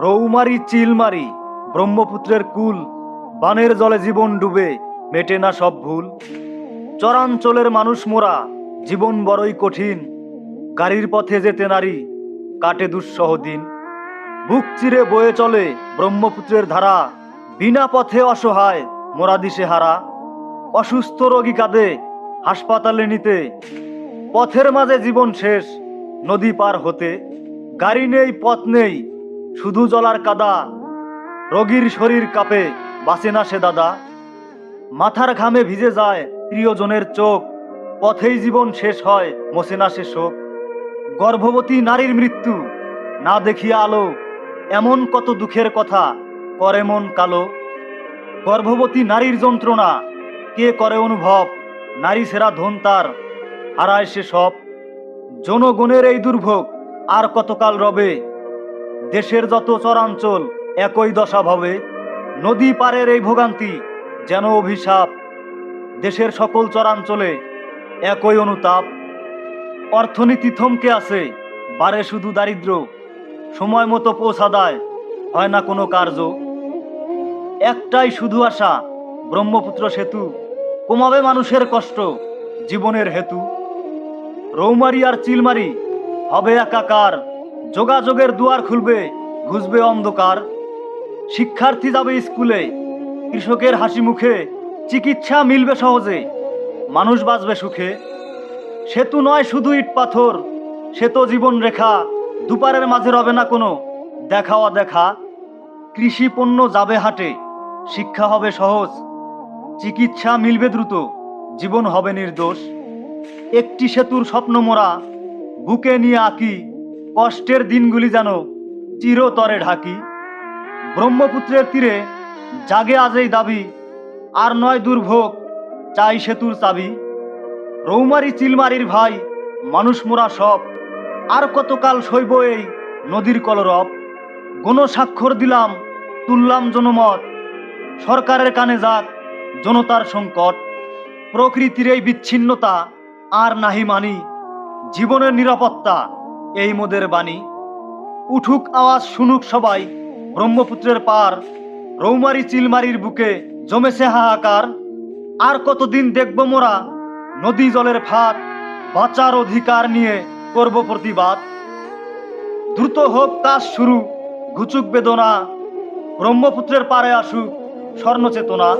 রৌমারি চিলমারি, ব্রহ্মপুত্রের কুল, বানের জলে জীবন ডুবে, মেটে না সব ভুল। চরাঞ্চলের মানুষ মোরা, জীবন বড়ই কঠিন। গাড়ির পথে যেতে নারী, কাটে দুঃসহ দিন। বুক চিরে বয়ে চলে ব্রহ্মপুত্রের ধারা, বিনা পথে অসহায় মোরা দিশে হারা। অসুস্থ রোগী কাঁদে হাসপাতালে নিতে, পথের মাঝে জীবন শেষ নদী পার হতে। গাড়ি নেই, পথ নেই শুধু জলার কাদা, রোগীর শরীর কাঁপে, বাঁচে না সে দাদা। মাথার ঘামে ভিজে যায় প্রিয়জনের চোখ, পথেই জীবন শেষ হয় মোছে না সে শোক। গর্ভবতী নারীর মৃত্যু, না দেখিয়া আলো, এমন কত দুঃখের কথা, করে মন কালো। গর্ভবতী নারীর যন্ত্রণা, কে করে অনুভব, নারী সেরা ধন তার, হারায় সে সব। জনগণের এই দুর্ভোগ, আর কতকাল রবে দেশের যত চরাঞ্চল একই দশা ভবে, নদী পারের এই ভোগান্তি যেন অভিশাপ। দেশের সকল চরাঞ্চলে একই অনুতাপ। অর্থনীতি থমকে আছে, বাড়ে শুধু দারিদ্র। সময় মতো পৌঁছা দেয়, হয় না কোনো কার্য। একটাই শুধু আশা, ব্রহ্মপুত্র সেতু, কমাবে মানুষের কষ্ট, জীবনের হেতু। রৌমারি আর চিলমারি হবে একাকার যোগাযোগের দুয়ার খুলবে, ঘুষবে অন্ধকার। শিক্ষার্থী যাবে স্কুলে, কৃষকের হাসি মুখে, চিকিৎসা মিলবে সহজে, মানুষ বাঁচবে সুখে। সেতু নয় শুধু ইট পাথর সে তো জীবন রেখা, দুপারের মাঝে রবে না কোনো দেখা। কৃষি পণ্য যাবে হাটে, শিক্ষা হবে সহজ, চিকিৎসা মিলবে দ্রুত, জীবন হবে নির্দোষ। একটি সেতুর স্বপ্ন মোরা, বুকে নিয়ে আঁকি কষ্টের দিনগুলি যেন চিরতরে ঢাকি। ব্রহ্মপুত্রের তীরে জাগে আজ এই দাবি, আর নয় দুর্ভোগ চাই সেতুর চাবি। রৌমারি চিলমারির ভাই, মানুষ মোরা সব, আর কতকাল সইব এই নদীর কলরব? গণস্বাক্ষর দিলাম, তুললাম জনমত, সরকারের কানে যাক জনতার সংকট। প্রকৃতির এই বিচ্ছিন্নতা আর নাহি মানি, জীবনের নিরাপত্তা এই মোদের বাণী। উঠুক আওয়াজ, শুনুক সবাই, ব্রহ্মপুত্রের পার। রৌমারি চিলমারির বুকে জমেছে হাহাকার। আর কতদিন দেখব মোরা নদী জলের ফাঁক। বাঁচার অধিকার নিয়ে করব প্রতিবাদ। দ্রুত হোক কাজ শুরু, ঘুচুক বেদনা। ব্রহ্মপুত্রের পারে আসুক স্বর্ণ চেতনা।